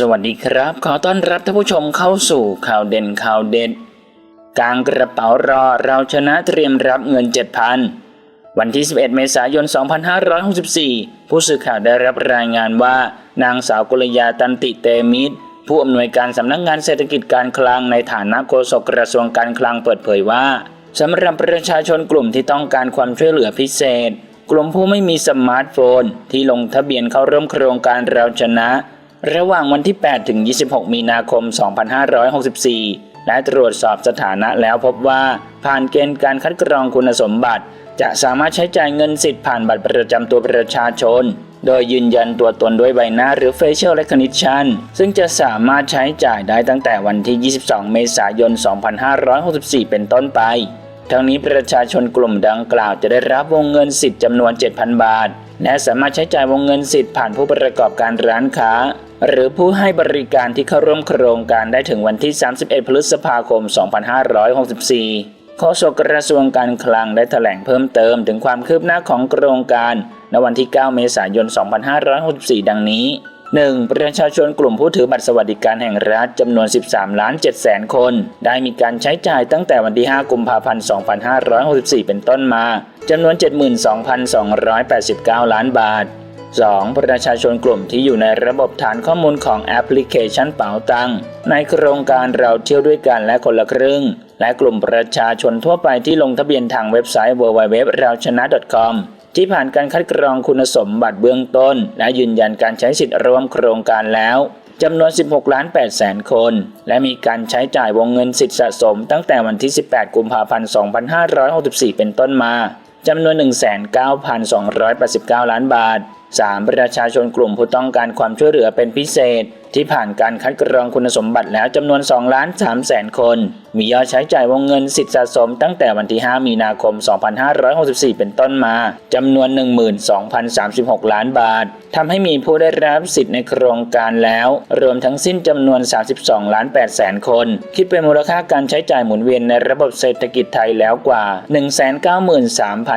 สวัสดีครับ ขอต้อนรับท่านผู้ชมเข้าสู่ข่าวเด่นข่าวเด็ดกลางกระเป๋ารอเราชนะเตรียมรับเงิน 7,000 วันที่ 11 เมษายน 2564 ผู้สื่อข่าวได้รับรายงานว่า นางสาวกุลยาตันติเตมิตร ผู้อำนวยการสำนักงานเศรษฐกิจการคลังในฐานะโฆษกกระทรวงการคลังเปิดเผยว่าสำหรับประชาชนกลุ่มที่ต้องการความช่วยเหลือพิเศษ กลุ่มผู้ไม่มีสมาร์ทโฟน ที่ลงทะเบียนเข้าร่วมโครงการเราชนะ ระหว่างวันที่ 8 ถึง 26 มีนาคม 2564 และตรวจสอบสถานะแล้วพบว่าผ่านเกณฑ์การคัดกรองคุณสมบัติ จะสามารถใช้จ่ายเงินสิทธิ์ผ่านบัตรประจำตัวประชาชน โดยยืนยันตัวตนด้วยใบหน้าหรือ facial recognition ซึ่งจะสามารถใช้จ่ายได้ตั้งแต่วันที่ 22 เมษายน 2564 เป็นต้นไปทั้งนี้ประชาชนกลุ่มดังกล่าวจะได้รับวงเงินสิทธิ์จำนวน 7,000 บาท และสามารถใช้จ่ายวงเงินสิทธิ์ผ่านผู้ประกอบการร้านค้า หรือผู้ให้บริการที่เข้าร่วมโครงการได้ถึงวันที่ 31 พฤษภาคม 2564โฆษกกระทรวงการคลังได้แถลงเพิ่มเติมถึงความคืบหน้าของโครงการในวันที่ 9 เมษายน 2564 ดังนี้ 1. ประชาชนกลุ่มผู้ถือบัตรสวัสดิการแห่งรัฐจำนวน 13 ล้าน7แสนคน ได้มีการใช้จ่ายตั้งแต่วันที่ 5 กุมภาพันธ์ 2564 เป็นต้นมาจำนวน 72,289 ล้านบาท 2. ประชาชนกลุ่มที่อยู่ในระบบฐานข้อมูลของแอปพลิเคชันเป๋าตัง ในโครงการเราเที่ยวด้วยกันและคนละครึ่ง และกลุ่มประชาชนทั่วไปที่ลงทะเบียนทางเว็บไซต์ www เราชนะ .com ที่ผ่านการคัดกรองคุณสมบัติเบื้องต้น และยืนยันการใช้สิทธิ์ร่วมโครงการแล้วจำนวน 16 ล้าน8แสนคน และมีการใช้จ่ายวงเงินสิทธิสะสมตั้งแต่วันที่ 18 กุมภาพันธ์ 2564 เป็นต้นมาจำนวน 19,289 ล้านบาท 3. ประชาชนกลุ่มผู้ต้องการความช่วยเหลือเป็นพิเศษ ที่ผ่านการคัดกรองคุณสมบัติแล้วจำนวน2ล้าน3แสนคน มียอดใช้จ่ายวงเงินสิทธิสะสมตั้งแต่วันที่ 5 มีนาคม 2564 เป็นต้นมาจำนวน 12,036 ล้านบาททำให้มีผู้ได้รับสิทธิ์ในโครงการแล้ว รวมทั้งสิ้นจำนวน 32 ล้าน8แสนคน คิดเป็นมูลค่าการใช้จ่ายหมุนเวียนในระบบเศรษฐกิจไทยแล้วกว่า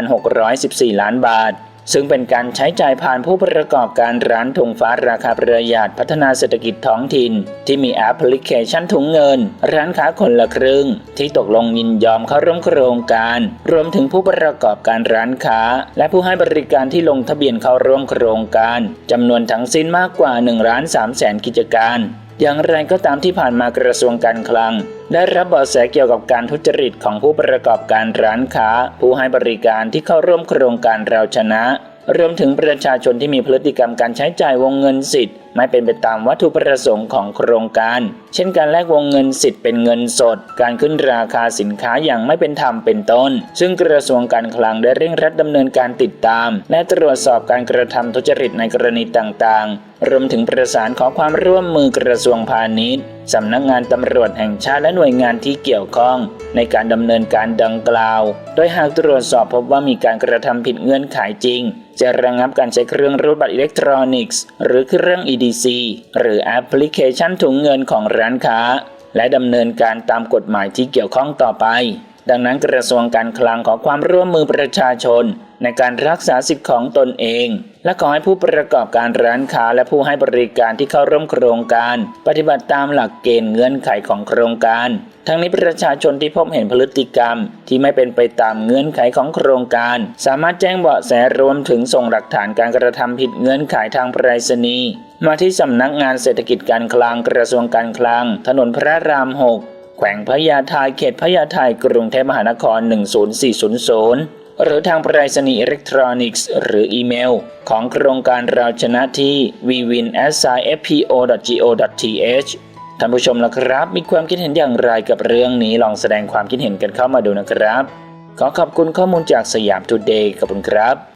193,614 ล้านบาท ซึ่งเป็นการใช้จ่ายผ่านผู้ประกอบการร้านถุงฟ้าราคาประหยัดพัฒนาเศรษฐกิจท้องถิ่น ที่มีแอปพลิเคชันถุงเงิน ร้านค้าคนละครึ่ง ที่ตกลงยินยอมเข้าร่วมโครงการ รวมถึงผู้ประกอบการร้านค้า และผู้ให้บริการที่ลงทะเบียนเข้าร่วมโครงการจำนวนทั้งสิ้นมากกว่า1ล้าน3แสนกิจการ อย่างไรก็ตามที่ผ่านมากระทรวงการคลังได้รับเบาะแสเกี่ยวกับการทุจริตของผู้ประกอบการร้านค้า ผู้ให้บริการที่เข้าร่วมโครงการเราชนะ รวมถึงประชาชนที่มีพฤติกรรมการใช้จ่ายวงเงินสิทธิ์ ไม่เป็นไปตามวัตถุประสงค์ของโครงการ เช่นการแลกวงเงินสิทธิ์เป็นเงินสด การขึ้นราคาสินค้าอย่างไม่เป็นธรรมเป็นต้น ซึ่งกระทรวงการคลังได้เร่งรัดดำเนินการติดตาม และตรวจสอบการกระทำทุจริตในกรณีต่างๆ รวมถึงประสานขอความร่วมมือกระทรวงพาณิชย์สำนักงานตำรวจแห่งชาติและหน่วยงานที่เกี่ยวข้อง ในการดำเนินการดังกล่าว โดยหากตรวจสอบพบว่ามีการกระทำผิดเงื่อนไขจริง จะระงับการใช้เครื่องรูดบัตรอิเล็กทรอนิกส์ หรือเครื่อง IDC หรือแอปพลิเคชันถุงเงินของร้านค้า และดำเนินการตามกฎหมายที่เกี่ยวข้องต่อไป ดังนั้นกระทรวงการคลังขอความร่วมมือประชาชน ในการรักษาสิทธิของตนเอง และขอให้ผู้ประกอบการร้านค้าและผู้ให้บริการที่เข้าร่วมโครงการ ปฏิบัติตามหลักเกณฑ์เงื่อนไขของโครงการ ทั้งนี้ประชาชนที่พบเห็นพฤติกรรม ที่ไม่เป็นไปตามเงื่อนไขของโครงการ สามารถแจ้งเบาะแสรวมถึงส่งหลักฐานการกระทำผิดเงื่อนไขทางไปรษณีย์มาที่สำนักงานเศรษฐกิจการคลังกระทรวงการคลัง ถนนพระราม 6 วงพญาไทเขตพญาไทกรุงเทพมหานคร 10400 หรือทางไปรษณีย์อิเล็กทรอนิกส์ หรืออีเมล ของโครงการเราชนะที่ vwin.fpo.go.th ท่านผู้ชมละครับ มีความคิดเห็นอย่างไรกับเรื่องนี้ลองแสดงความคิดเห็นกันเข้ามาดูนะครับ ขอขอบคุณข้อมูลจากสยามทูเดย์ขอบคุณครับ